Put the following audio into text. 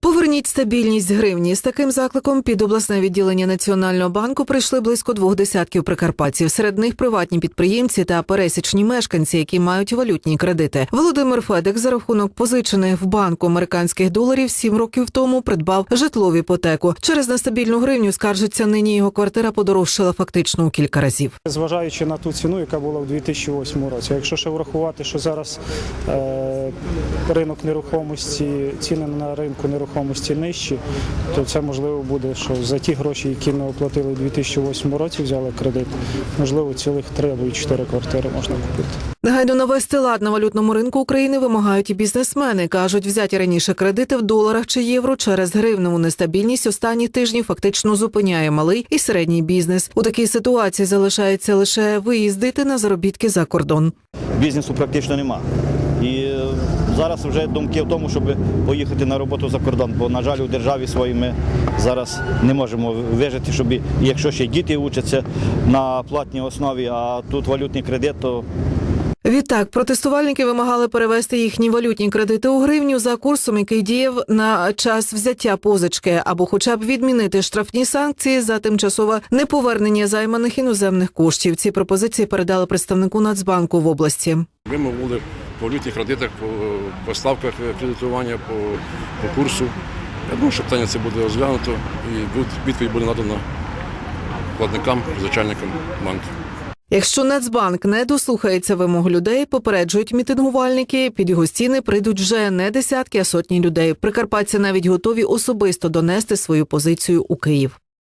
不 Поверніть стабільність гривні. З таким закликом під обласне відділення Національного банку прийшли близько двох десятків прикарпатців. Серед них приватні підприємці та пересічні мешканці, які мають валютні кредити. Володимир Федик за рахунок позичених в банку американських доларів сім років тому придбав житлову іпотеку. Через нестабільну гривню скаржиться нині його квартира подорожчала фактично у кілька разів. Зважаючи на ту ціну, яка була в 2008 році. Якщо ще врахувати, що зараз е, ринок нерухомості, ціни на ринку нерухомості нижчі, то це можливо буде, що за ті гроші, які ми оплатили у 2008 році, взяли кредит, можливо, цілих три або й чотири квартири можна купити. Негайно навести лад на валютному ринку України вимагають і бізнесмени. кажуть, взяті раніше кредити в доларах чи євро через гривневу нестабільність останні тижні фактично зупиняє малий і середній бізнес. У такій ситуації залишається лише виїздити на заробітки за кордон. бізнесу практично нема. Зараз вже думки в тому, щоб поїхати на роботу за кордон, бо, на жаль, у державі своїй ми зараз не можемо вижити, щоб якщо ще діти учаться на платній основі, а тут валютний кредит, то Відтак протестувальники вимагали перевести їхні валютні кредити у гривню за курсом, який діяв на час взяття позички, або хоча б відмінити штрафні санкції за тимчасове неповернення займаних іноземних коштів. Ці пропозиції передали представнику Нацбанку в області. Вимог були по валютних кредитах, по поставках кредитування, по, по курсу. Я думаю, що питання це буде розглянуто і відповідь буде надана вкладникам, позичальникам банків. Якщо Нацбанк не дослухається вимог людей, попереджують мітингувальники. Під його стіни прийдуть вже не десятки, а сотні людей. Прикарпатці навіть готові особисто донести свою позицію у Київ.